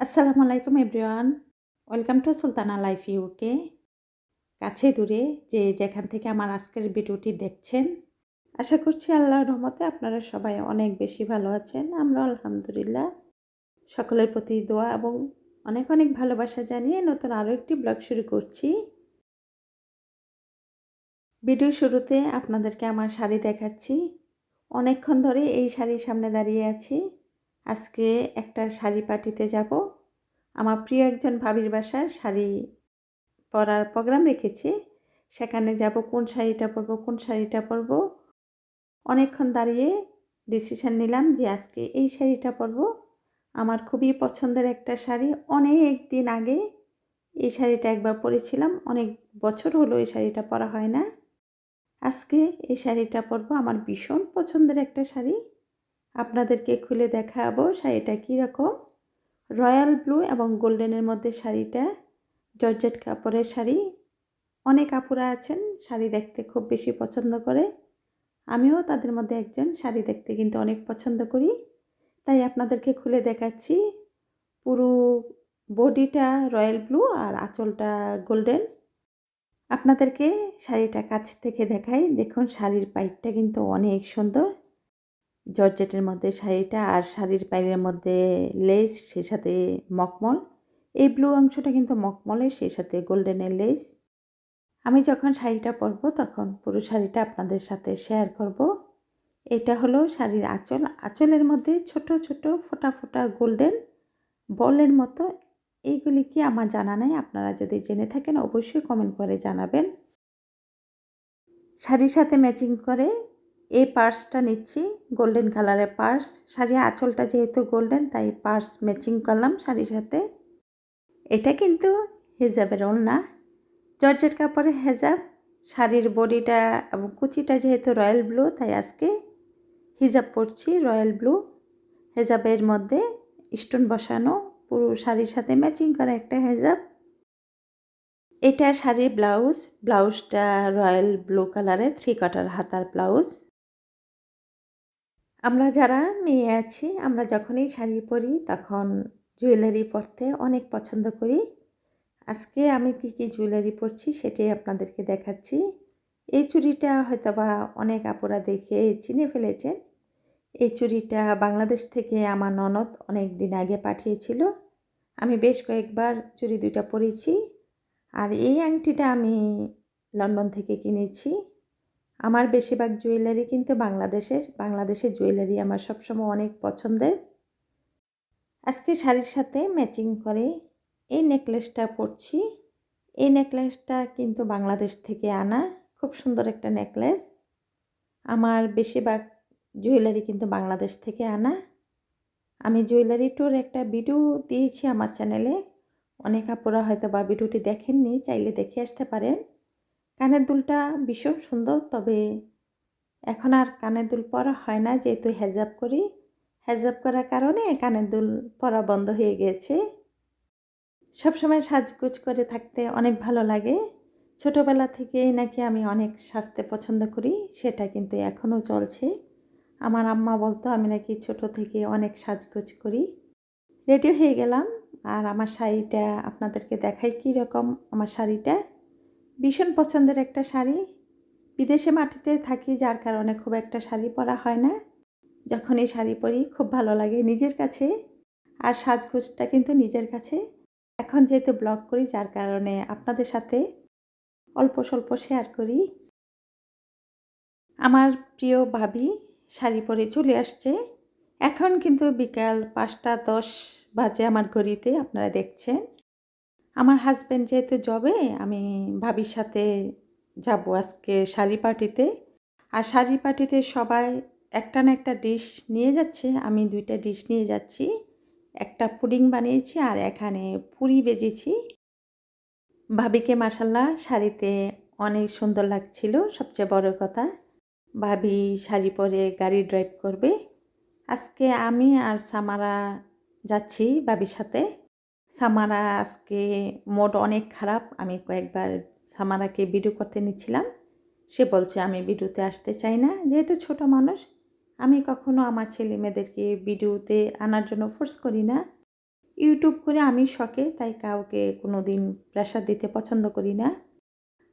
আসসালামু আলাইকুম everyone. Welcome to Sultana life UK. কাছে দূরে যে যেখান থেকে আমার আজকের ভিডিওটি দেখছেন, আশা করছি আল্লাহর রহমতে আপনারা সবাই অনেক বেশি ভালো আছেন। আমরা আলহামদুলিল্লাহ। সকলের প্রতি দোয়া এবং অনেক অনেক ভালোবাসা জানিয়ে নতুন আরও একটি ব্লগ শুরু করছি। ভিডিও শুরুতে আপনাদেরকে আমার শাড়ি দেখাচ্ছি। অনেকক্ষণ ধরে এই শাড়ির সামনে দাঁড়িয়ে আছি। আজকে একটা শাড়ি পার্টিতে যাব। আমার প্রিয় একজন ভাবির বাসার শাড়ি পরার প্রোগ্রাম রেখেছি। সেখানে যাব, কোন শাড়িটা পরবো, কোন শাড়িটা পরবো। অনেকক্ষণ দাঁড়িয়ে ডিসিশন নিলাম যে আজকে এই শাড়িটা পরবো। আমার খুবই পছন্দের একটা শাড়ি। অনেক দিন আগে এই শাড়িটা একবার পরেছিলাম। অনেক বছর হলো এই শাড়িটা পরা হয় না। আজকে এই শাড়িটা পরবো। আমার ভীষণ পছন্দের একটা শাড়ি। আপনাদেরকে খুলে দেখাবো শাড়িটা কীরকম। রয়্যাল ব্লু এবং গোল্ডেনের মধ্যে শাড়িটা, জর্জেট কাপড়ের শাড়ি। অনেক আপুরা আছেন, শাড়ি দেখতে খুব বেশি পছন্দ করে। আমিও তাদের মধ্যে একজন, শাড়ি দেখতে কিন্তু অনেক পছন্দ করি। তাই আপনাদেরকে খুলে দেখাচ্ছি। পুরো বডিটা রয়্যাল ব্লু আর আঁচলটা গোল্ডেন। আপনাদেরকে শাড়িটা কাছ থেকে দেখাই। দেখুন, শাড়ির পাইপটা কিন্তু অনেক সুন্দর। জর্জেটের মধ্যে শাড়িটা আর শাড়ির পায়ের মধ্যে লেস, সেই সাথে মকমল। এই ব্লু অংশটা কিন্তু মকমলের, সেই সাথে গোল্ডেনের লেস। আমি যখন শাড়িটা পরবো, তখন পুরো শাড়িটা আপনাদের সাথে শেয়ার করব। এটা হলো শাড়ির আঁচল। আঁচলের মধ্যে ছোট ছোট, ফোটা ফোটা গোল্ডেন বলের মতো। এইগুলি কি আমার জানা নাই? আপনারা যদি জেনে থাকেন, অবশ্যই কমেন্ট করে জানাবেন। শাড়ির সাথে ম্যাচিং করে এই পার্সটা নিচ্ছি, গোল্ডেন কালারের পার্স। শাড়ি আঁচলটা যেহেতু গোল্ডেন, তাই পার্স ম্যাচিং করলাম শাড়ির সাথে। এটা কিন্তু হেজাবের না জর্জেট কাপড়ের হেজাব। শাড়ির বডিটা এবং কুচিটা যেহেতু রয়্যাল ব্লু, তাই আজকে হিজাব পরছি রয়্যাল ব্লু। হেজাবের মধ্যে স্টোন বসানো, পুরো শাড়ির সাথে ম্যাচিং করা একটা হেজাব। এটা শাড়ির ব্লাউজ। ব্লাউজটা রয়্যাল ব্লু কালারের থ্রি কাটার হাতার ব্লাউজ। আমরা যারা মেয়ে আছি, আমরা যখনই শাড়ি পরি তখন জুয়েলারি পরতে অনেক পছন্দ করি। আজকে আমি কি কি জুয়েলারি পরছি সেটাই আপনাদেরকে দেখাচ্ছি। এই চুড়িটা হয়তো বা অনেক আপুরা দেখে চিনে ফেলেছেন। এই চুড়িটা বাংলাদেশ থেকে আমার ননদ অনেক দিন আগে পাঠিয়েছিল। আমি বেশ কয়েকবার চুড়ি দুইটা পরেছি। আর এই আংটিটা আমি লন্ডন থেকে কিনেছি। আমার বেশিরভাগ জুয়েলারি কিন্তু বাংলাদেশের। বাংলাদেশের জুয়েলারি আমার সবসময় অনেক পছন্দের। আজকে শাড়ির সাথে ম্যাচিং করে এই নেকলেসটা পরছি। এই নেকলেসটা কিন্তু বাংলাদেশ থেকে আনা। খুব সুন্দর একটা নেকলেস আমার বেশিরভাগ জুয়েলারি কিন্তু বাংলাদেশ থেকে আনা। আমি জুয়েলারি টুর একটা ভিডিও দিয়েছি আমার চ্যানেলে অনেক আপুরা হয়তো বা ভিডিওটি দেখেননি, চাইলে দেখে আসতে পারেন। কানের দুলটা ভীষণ সুন্দর, তবে এখন আর কানের দুল পরা হয় না, যেহেতু হেজাব করি। হেজাব করার কারণে কানের দুল পরা বন্ধ হয়ে গিয়েছে সবসময় সাজগুজ করে থাকতে অনেক ভালো লাগে। ছোটোবেলা থেকেই নাকি আমি অনেক সাজতে পছন্দ করি, সেটা কিন্তু এখনও চলছে। আমার আম্মা বলতো, আমি নাকি ছোট থেকে অনেক সাজগোজ করি। রেডি হয়ে গেলাম। আর আমার শাড়িটা আপনাদেরকে দেখাই কী রকম আমার শাড়িটা। ভীষণ পছন্দের একটা শাড়ি। বিদেশে মাটিতে থাকি, যার কারণে খুব একটা শাড়ি পরা হয় না। যখন এই শাড়ি পরি, খুব ভালো লাগে নিজের কাছে। আর সাজগোজটা কিন্তু নিজের কাছে। এখন যেহেতু ব্লগ করি, যার কারণে আপনাদের সাথে অল্প স্বল্প শেয়ার করি। আমার প্রিয় ভাবি শাড়ি পরে চলে আসছে। এখন কিন্তু বিকাল পাঁচটা দশ বাজে আমার ঘড়িতে, আপনারা দেখছেন। আমার হাজব্যান্ড যেহেতু জবে আমি ভাবির সাথে যাব আজকে শাড়ি পার্টিতে আর শাড়ি পার্টিতে সবাই একটা না একটা ডিশ নিয়ে যাচ্ছে, আমি দুইটা ডিশ নিয়ে যাচ্ছি। একটা পুডিং বানিয়েছি আর এখানে পুরি বেজেছি। ভাবিকে মাসাল্লাহ শাড়িতে অনেক সুন্দর লাগছিল, সবচেয়ে বড় কথা। ভাবি শাড়ি পরে গাড়ি ড্রাইভ করবে। আজকে আমি আর সামারা যাচ্ছি ভাবির সাথে। সামারা আজকে মোড অনেক খারাপ। আমি কয়েকবার সামারাকে ভিডিও করতে নিচ্ছিলাম। সে বলছে, আমি ভিডিওতে আসতে চাই না। যেহেতু ছোট মানুষ, আমি কখনো আমার ছেলে মেয়েদেরকে ভিডিওতে আনার জন্য ফোর্স করি না। ইউটিউব করে আমি শখে, তাই কাউকে কোনো দিন প্রেশার দিতে পছন্দ করি না।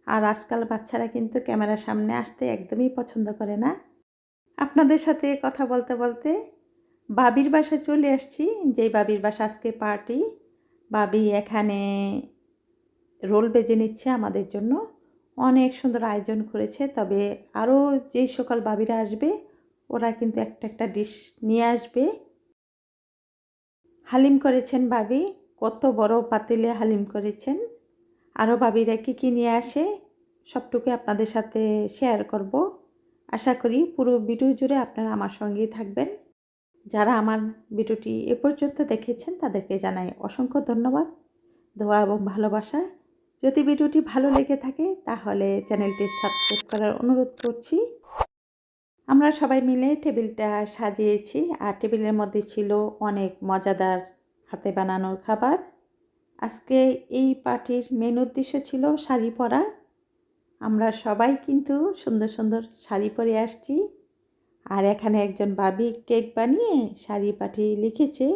আর আজকাল বাচ্চারা কিন্তু ক্যামেরার সামনে আসতে একদমই পছন্দ করে না। আপনাদের সাথে কথা বলতে বলতে বাবির বাসায় চলে আসছি। যেই বাবির বাসা আজকে পার্টি বাবি এখানে রোল বেজে নিচ্ছে আমাদের জন্য। অনেক সুন্দর আয়োজন করেছে, তবে আরও যেই সকল বাবিরা আসবে, ওরা কিন্তু একটা একটা ডিশ নিয়ে আসবে। হালিম করেছেন বাবি কত বড় পাতিলে হালিম করেছেন। আরও বাবিরা কী কী নিয়ে আসে সবটুকু আপনাদের সাথে শেয়ার করব। আশা করি পুরো ভিডিও জুড়ে আপনারা আমার সঙ্গেই থাকবেন। যারা আমার ভিডিওটি এ পর্যন্ত দেখেছেন, তাদেরকে জানাই অসংখ্য ধন্যবাদ, দোয়া এবং ভালোবাসা। যদি ভিডিওটি ভালো লেগে থাকে, তাহলে চ্যানেলটি সাবস্ক্রাইব করার অনুরোধ করছি। আমরা সবাই মিলে টেবিলটা সাজিয়েছি, আর টেবিলের মধ্যে ছিল অনেক মজাদার হাতে বানানোর খাবার। আজকে এই পার্টির মেন উদ্দেশ্য ছিল শাড়ি পরা। আমরা সবাই কিন্তু সুন্দর সুন্দর শাড়ি পরে আসছি। আর এখানে একজন বাবি কেক বানিয়ে শাড়ি পাঠিয়ে লিখেছে।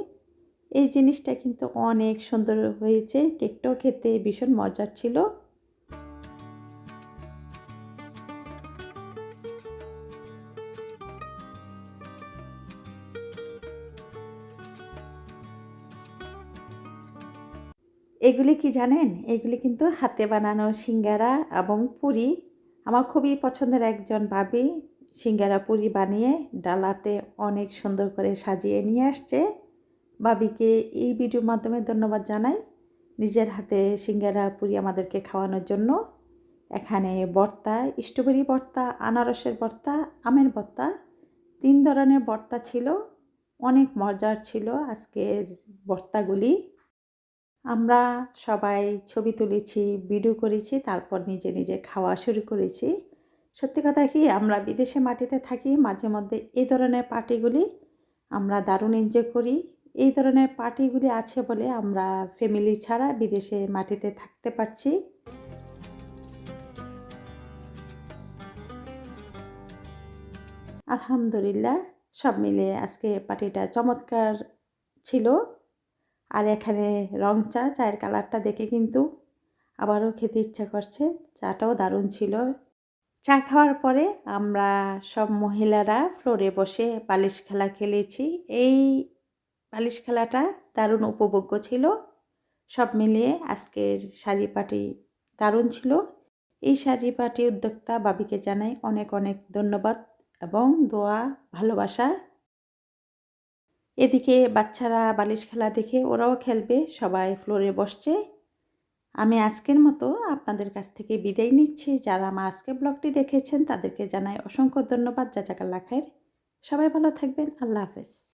এই জিনিসটা কিন্তু অনেক সুন্দর হয়েছে। কেকটাও খেতে ভীষণ মজার ছিল। এগুলি কি জানেন? এগুলি কিন্তু হাতে বানানো সিঙ্গারা এবং পুরি। আমার খুবই পছন্দের একজন ভাবি। সিঙ্গারা পুরি বানিয়ে ডালাতে অনেক সুন্দর করে সাজিয়ে নিয়ে আসছে। বাবিকে এই ভিডিওর মাধ্যমে ধন্যবাদ জানাই। নিজের হাতে সিঙ্গারা পুরি আমাদেরকে খাওয়ানোর জন্য। এখানে বর্তা স্ট্রবেরি বর্তা আনারসের বর্তা আমের বর্তা তিন ধরনের বর্তা ছিল। অনেক মজার ছিল আজকের বর্তাগুলি আমরা সবাই ছবি তুলেছি, ভিডিও করেছি, তারপর নিজে নিজে খাওয়া শুরু করেছি। সত্যি কথা কি, আমরা বিদেশে মাটিতে থাকি, মাঝে মধ্যে এই ধরনের পার্টিগুলি আমরা দারুণ এনজয় করি। এই ধরনের পার্টিগুলি আছে বলে আমরা ফ্যামিলি ছাড়া বিদেশে মাটিতে থাকতে পারছি। আলহামদুলিল্লাহ, সব মিলে আজকে পার্টিটা চমৎকার ছিল। আর এখানে রং চা, চায়ের কালারটা দেখে কিন্তু আবারও খেতে ইচ্ছা করছে। চাটাও দারুণ ছিল। চা খাওয়ার পরে আমরা সব মহিলারা ফ্লোরে বসে বালিশ খেলা খেলেছি। এই বালিশ খেলাটা দারুণ উপভোগ্য ছিল। সব মিলিয়ে আজকের শাড়ি পাটি দারুণ ছিল। এই শাড়ি পাটি উদ্যোক্তা বাবিকে জানাই অনেক অনেক ধন্যবাদ এবং দোয়া, ভালোবাসা। এদিকে বাচ্চারা বালিশ খেলা দেখে ওরাও খেলবে, সবাই ফ্লোরে বসছে। আমি আজকের মতো আপনাদের কাছ থেকে বিদায় নিচ্ছি। যারা আমার আজকের ব্লগটি দেখেছেন, তাদেরকে জানাই অসংখ্য ধন্যবাদ। যা জাকাল্লা খায়ের। সবাই ভালো থাকবেন। আল্লাহ হাফেজ।